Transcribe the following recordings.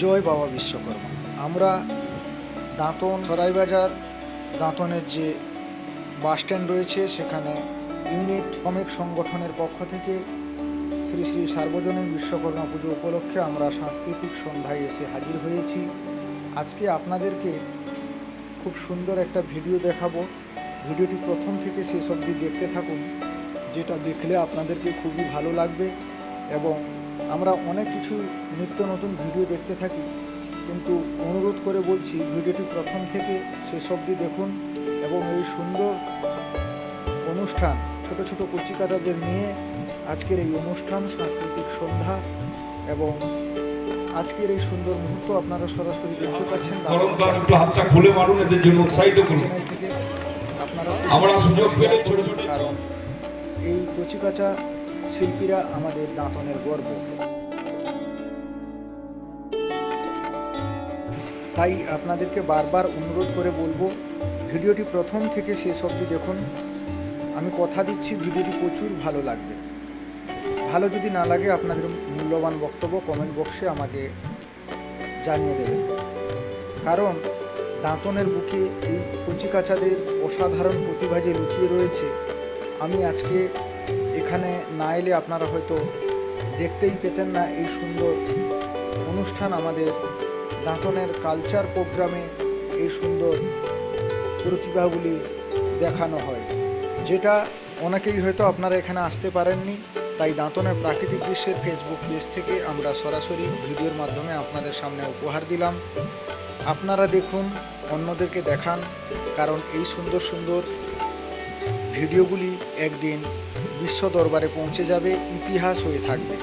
জয় বাবা বিশ্বকর্মা। আমরা দাঁতন সরাইবাজার, দাঁতনের যে বাস স্ট্যান্ড রয়েছে, সেখানে ইউনিট শ্রমিক সংগঠনের পক্ষ থেকে শ্রী শ্রী সার্বজনীন বিশ্বকর্মা পুজো উপলক্ষে আমরা সাংস্কৃতিক সন্ধ্যায় এসে হাজির হয়েছি। আজকে আপনাদেরকে খুব সুন্দর একটা ভিডিও দেখাবো। ভিডিওটি প্রথম থেকে শেষ অবধি দেখতে থাকুন, যেটা দেখলে আপনাদেরকে খুবই ভালো লাগবে এবং আমরা অনেক কিছু নিত্য নতুন ভিডিও দেখতে থাকি কিন্তু অনুরোধ করে বলছি ভিডিওটি প্রথম থেকে শেষ অবধি দেখুন এবং এই সুন্দর অনুষ্ঠান ছোট ছোট কচিকাতাদের নিয়ে আজকের এই অনুষ্ঠান সাংস্কৃতিক সন্ধ্যা এবং আজকের এই সুন্দর মুহূর্ত আপনারা সরাসরি দেখতে পাচ্ছেন। একটু হাতটা খুলে মারুন এদের জন্য উৎসাহিত করুন। থেকে আপনারা আমরা সুযোগ পেলেই ছোট ছোট। কারণ এই কচিকাচা শিল্পীরা আমাদের দাঁতনের গর্ব। তাই আপনাদেরকে বারবার অনুরোধ করে বলব, ভিডিওটি প্রথম থেকে শেষ অবধি দেখুন। আমি কথা দিচ্ছি, ভিডিওটি প্রচুর ভালো লাগবে। ভালো যদি না লাগে, আপনাদের মূল্যবান বক্তব্য কমেন্ট বক্সে আমাকে জানিয়ে দেবেন। কারণ দাঁতনের বুকে এই কচিকাচাদের অসাধারণ প্রতিভা যে লুকিয়ে রয়েছে, আমি আজকে এখানে না এলে আপনারা হয়তো দেখতেই পেতেন না এই সুন্দর অনুষ্ঠান আমাদের দাঁতনের কালচার প্রোগ্রামে এই সুন্দর প্রতিভাগুলি দেখানো হয়। যেটা অনেকেই হয়তো আপনারা এখানে আসতে পারেননি, তাই দাঁতনের প্রাকৃতিক দৃশ্যের ফেসবুক পেজ থেকে আমরা সরাসরি ভিডিওর মাধ্যমে আপনাদের সামনে উপহার দিলাম। আপনারা দেখুন, অন্যদেরকে দেখান, কারণ এই সুন্দর সুন্দর ভিডিওগুলি একদিন বিশ্ব দরবারে পৌঁছে যাবে, ইতিহাস হয়ে থাকবে।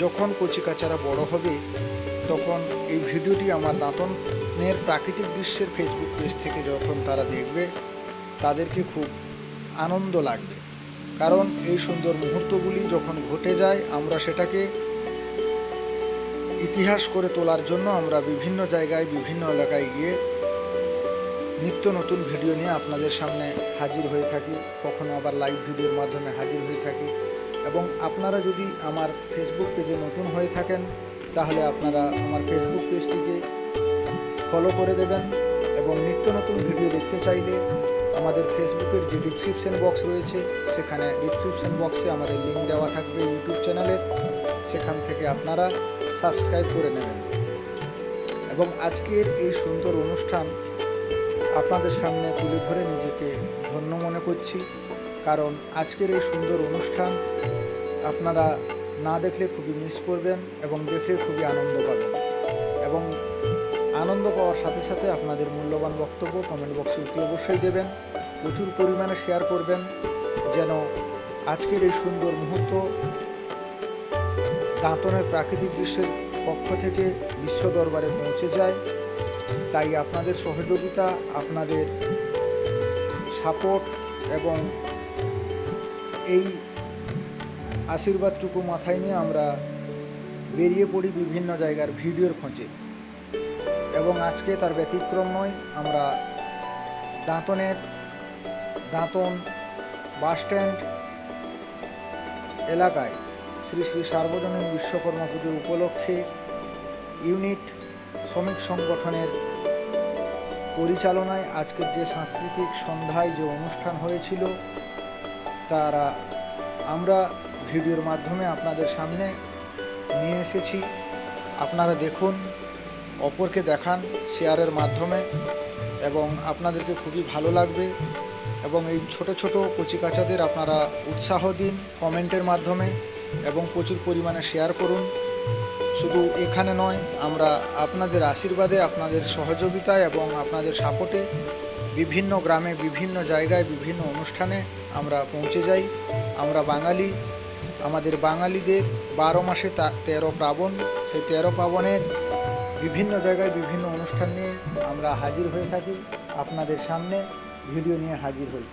যখন কচিকাচারা বড় হবে, তখন এই ভিডিওটি আমার দাঁতনের প্রাকৃতিক দৃশ্যের ফেসবুক পেজ থেকে যখন তারা দেখবে, তাদেরকে খুব আনন্দ লাগবে। কারণ এই সুন্দর মুহূর্তগুলি যখন ঘটে যায়, আমরা সেটাকে ইতিহাস করে তোলার জন্য আমরা বিভিন্ন জায়গায়, বিভিন্ন এলাকায় গিয়ে নিত্য নতুন ভিডিও নিয়ে আপনাদের সামনে হাজির হয়ে থাকি, কখনো আবার লাইভ ভিডিওর মাধ্যমে হাজির হয়ে থাকি। এবং আপনারা যদি আমার ফেসবুক পেজে নতুন হয়ে থাকেন, তাহলে আপনারা আমার ফেসবুক পেজটিকে ফলো করে দেবেন এবং নিত্য নতুন ভিডিও দেখতে চাইলে আমাদের ফেসবুকের যে ডিসক্রিপশন বক্স রয়েছে, সেখানে ডিসক্রিপশন বক্সে আমাদের লিঙ্ক দেওয়া থাকবে ইউটিউব চ্যানেলের সেখান থেকে আপনারা সাবস্ক্রাইব করে নেবেন। এবং আজকের এই সুন্দর অনুষ্ঠান আপনাদের সামনে তুলে ধরে নিজেকে ধন্য মনে করছি। কারণ আজকের এই সুন্দর অনুষ্ঠান আপনারা না দেখলে খুবই মিস করবেন এবং দেখলে খুবই আনন্দ পাবেন। এবং আনন্দ পাওয়ার সাথে সাথে আপনাদের মূল্যবান বক্তব্য কমেন্ট বক্সে অতি অবশ্যই দেবেন। প্রচুর পরিমাণে শেয়ার করবেন। যেন আজকের এই সুন্দর মুহূর্ত দাঁতনের প্রাকৃতিক দৃশ্যের পক্ষ থেকে বিশ্ব দরবারে পৌঁছে যায়। তাই আপনাদের সহযোগিতা, আপনাদের সাপোর্ট এবং এই আশীর্বাদটুকু মাথায় নিয়ে আমরা বেরিয়ে পড়ি বিভিন্ন জায়গার ভিডিওর খোঁজে। এবং আজকে তার ব্যতিক্রম নয়, আমরা দাঁতনের দাঁতন বাসস্ট্যান্ড এলাকায় শ্রী শ্রী সার্বজনীন বিশ্বকর্মা পুজোর উপলক্ষে ইউনিট শ্রমিক সংগঠনের পরিচালনায় আজকের যে সাংস্কৃতিক সন্ধ্যায় যে অনুষ্ঠান হয়েছিল, তারা আমরা ভিডিওর মাধ্যমে আপনাদের সামনে নিয়ে এসেছি। আপনারা দেখুন, অপরকে দেখান শেয়ারের মাধ্যমে, এবং আপনাদেরকে খুবই ভালো লাগবে। এবং এই ছোট ছোট কচিকাচাদের আপনারা উৎসাহ দিন কমেন্টের মাধ্যমে, এবং প্রচুর পরিমাণে শেয়ার করুন। শুধু এখানে নয়, আমরা আপনাদের আশীর্বাদে, আপনাদের সহযোগিতায় এবং আপনাদের সাপোর্টে বিভিন্ন গ্রামে, বিভিন্ন জায়গায়, বিভিন্ন অনুষ্ঠানে আমরা পৌঁছে যাই। আমরা বাঙালি, আমাদের বাঙালিদের বারো মাসে তা, তেরো পার্বণ সেই তেরো পার্বণের বিভিন্ন জায়গায় বিভিন্ন অনুষ্ঠান নিয়ে আমরা হাজির হয়ে থাকি আপনাদের সামনে, ভিডিও নিয়ে হাজির হই।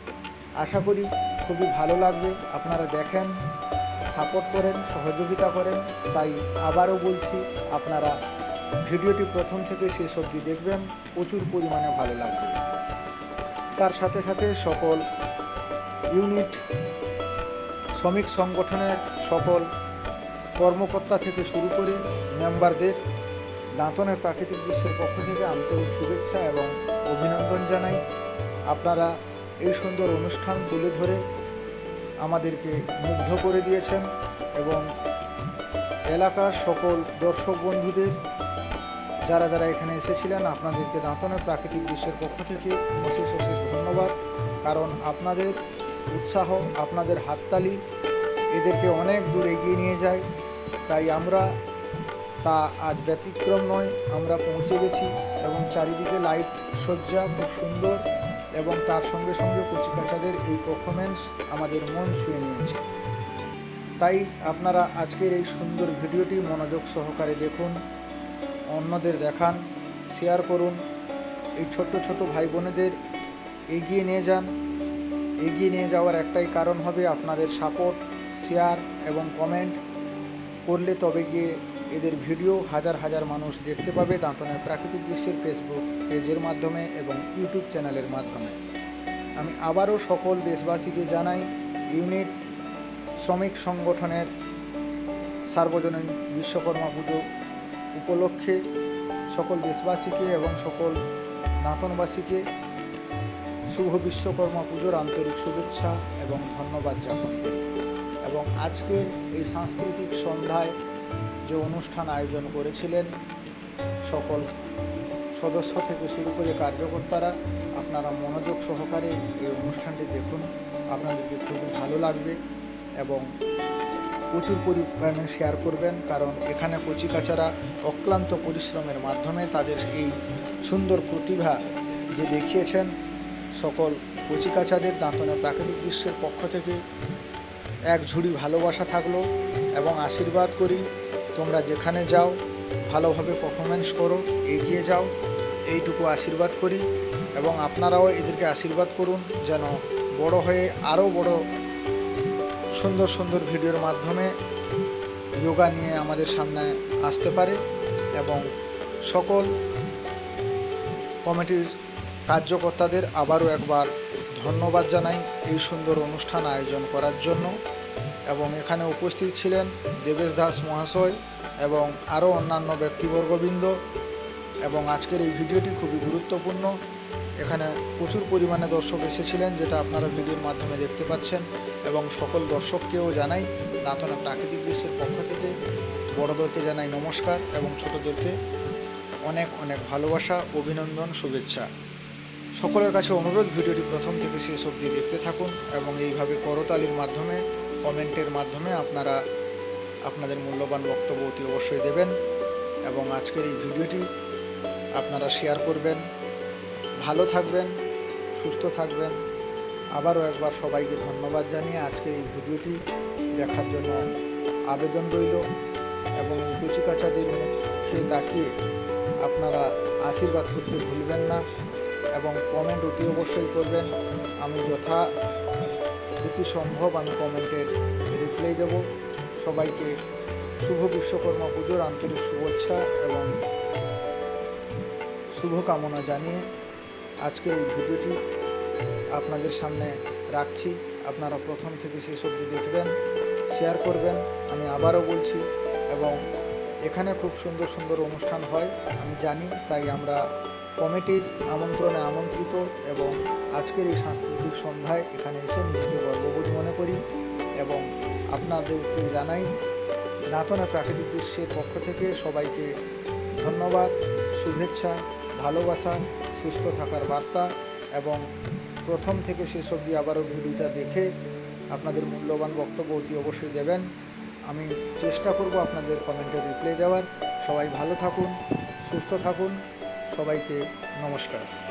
আশা করি খুবই ভালো লাগবে। আপনারা দেখেন সাপোর্ট করেন, সহযোগিতা করেন, তাই আবারও বলছি, আপনারা ভিডিওটি প্রথম থেকে শেষ অবধি দেখবেন, প্রচুর পরিমাণে ভালো লাগবে। তার সাথে সাথে সকল ইউনিট, শ্রমিক সংগঠনের সকল কর্মকর্তা থেকে শুরু করে মেম্বারদের দাঁতনের প্রাকৃতিক দৃশ্যের পক্ষ থেকে আন্তরিক শুভেচ্ছা এবং অভিনন্দন জানাই। আপনারা এই সুন্দর অনুষ্ঠান তুলে ধরে আমাদেরকে মুগ্ধ করে দিয়েছেন এবং এলাকার সকল দর্শক বন্ধুদের, যারা যারা এখানে এসেছিলেন, আপনাদেরকে দাঁতনের প্রাকৃতিক দৃশ্যের পক্ষ থেকে অশেষ অশেষ ধন্যবাদ। কারণ আপনাদের উৎসাহ, আপনাদের হাততালি এদেরকে অনেক দূর এগিয়ে নিয়ে যায়। তাই আমরা তা আজ ব্যতিক্রম নয়, আমরা পৌঁছে গেছি এবং চারিদিকে লাইট সজ্জা, খুব সুন্দর। এবং তার সঙ্গে সঙ্গে কচিকাচাদের এই পারফরমেন্স আমাদের মন ছুঁয়ে নিয়েছে। তাই আপনারা আজকের এই সুন্দর ভিডিওটি মনোযোগ সহকারে দেখুন, অন্যদের দেখান শেয়ার করুন, এই ছোট্ট ছোট ভাই বোনেদের এগিয়ে নিয়ে যান। এগিয়ে নিয়ে যাওয়ার একটাই কারণ হবে আপনাদের সাপোর্ট শেয়ার এবং কমেন্ট করলে তবে গিয়ে এদের ভিডিও হাজার হাজার মানুষ দেখতে পাবে দাঁতনের প্রাকৃতিক দৃশ্যের ফেসবুক পেজের মাধ্যমে এবং ইউটিউব চ্যানেলের মাধ্যমে। আমি আবারও সকল দেশবাসীকে জানাই, ইউনিট শ্রমিক সংগঠনের সার্বজনীন বিশ্বকর্মা পুজো উপলক্ষে সকল দেশবাসীকে এবং সকল দাঁতনবাসীকে শুভ বিশ্বকর্মা পুজোর আন্তরিক শুভেচ্ছা এবং ধন্যবাদ করি এবং আজকের এই সাংস্কৃতিক সন্ধ্যায় যে অনুষ্ঠান আয়োজন করেছিলেন সকল সদস্য থেকে শুরু করে কার্যকর্তারা, আপনারা মনোযোগ সহকারে এই অনুষ্ঠানটি দেখুন। আপনাদেরকে খুবই ভালো লাগবে এবং প্রচুর পরিমাণে শেয়ার করবেন, কারণ এখানে কচিকাচারা অক্লান্ত পরিশ্রমের মাধ্যমে তাদের এই সুন্দর প্রতিভা যে দেখিয়েছেন সকল কচিকাচাদের দাঁতনে প্রাকৃতিক দৃশ্যের পক্ষ থেকে, এক ঝুড়ি ভালোবাসা থাকল এবং আশীর্বাদ করি। তোমরা যেখানে যাও, ভালোভাবে পারফরমেন্স করো, এগিয়ে যাও, এইটুকু আশীর্বাদ করি এবং আপনারাও এদেরকে আশীর্বাদ করুন যেন বড় হয়ে আরও বড় সুন্দর সুন্দর ভিডিওর মাধ্যমে যোগা নিয়ে আমাদের সামনে আসতে পারে এবং সকল কমিটির কার্যকর্তাদের আবারও একবার ধন্যবাদ জানাই এই সুন্দর অনুষ্ঠান আয়োজন করার জন্য। এবং এখানে উপস্থিত ছিলেন দেবেশ দাস মহাশয় এবং আরও অন্যান্য ব্যক্তিবর্গবৃন্দ। এবং আজকের এই ভিডিওটি খুবই গুরুত্বপূর্ণ। এখানে প্রচুর পরিমাণে দর্শক এসেছিলেন, যেটা আপনারা ভিডিওর মাধ্যমে দেখতে পাচ্ছেন এবং সকল দর্শককেও জানাই দাঁতনা প্রাকৃতিক দৃশ্যের পক্ষ থেকে। বড়দেরকে জানাই নমস্কার এবং ছোটদেরকে অনেক অনেক ভালোবাসা, অভিনন্দন, শুভেচ্ছা। সকলের কাছে অনুরোধ, ভিডিওটি প্রথম থেকে শেষ অবধি দেখতে থাকুন এবং এইভাবে করতালির মাধ্যমে কমেন্টের মাধ্যমে আপনারা আপনাদের মূল্যবান বক্তব্য অতি অবশ্যই দেবেন এবং আজকের এই ভিডিওটি আপনারা শেয়ার করবেন। ভালো থাকবেন, সুস্থ থাকবেন। আবারও একবার সবাইকে ধন্যবাদ জানিয়ে আজকে এই ভিডিওটি দেখার জন্য আবেদন রইল এবং এই কচিকাচাদের মুখে তাকিয়ে আপনারা আশীর্বাদ করতে ভুলবেন না এবং কমেন্ট অতি অবশ্যই করবেন। আমি যথা অতি সম্ভব? আমি কমেন্টের রিপ্লাই দেব। সবাইকে শুভ বিশ্বকর্মা পুজোর আন্তরিক শুভেচ্ছা এবং শুভকামনা জানিয়ে আজকে এই ভিডিওটি আপনাদের সামনে রাখছি। আপনারা প্রথম থেকে শেষ অবধি দেখবেন শেয়ার করবেন, আমি আবারও বলছি এবং এখানে খুব সুন্দর সুন্দর অনুষ্ঠান হয়, আমি জানি, তাই আমরা কমিটির আমন্ত্রণে আমন্ত্রিত এবং আজকের এই সাংস্কৃতিক সন্ধ্যায় এখানে এসে নিজেকে গর্ববোধ মনে করি এবং আপনাদেরকে জানাই দাঁতনা প্রাকৃতিক দৃশ্যের পক্ষ থেকে সবাইকে ধন্যবাদ, শুভেচ্ছা, ভালোবাসা, সুস্থ থাকার বার্তা এবং প্রথম থেকে শেষ অবধি আবারও ভিডিওটা দেখে আপনাদের মূল্যবান বক্তব্য অতি অবশ্যই দেবেন। আমি চেষ্টা করব আপনাদের কমেন্টে রিপ্লাই দেওয়ার। সবাই ভালো থাকুন, সুস্থ থাকুন। সবাইকে নমস্কার।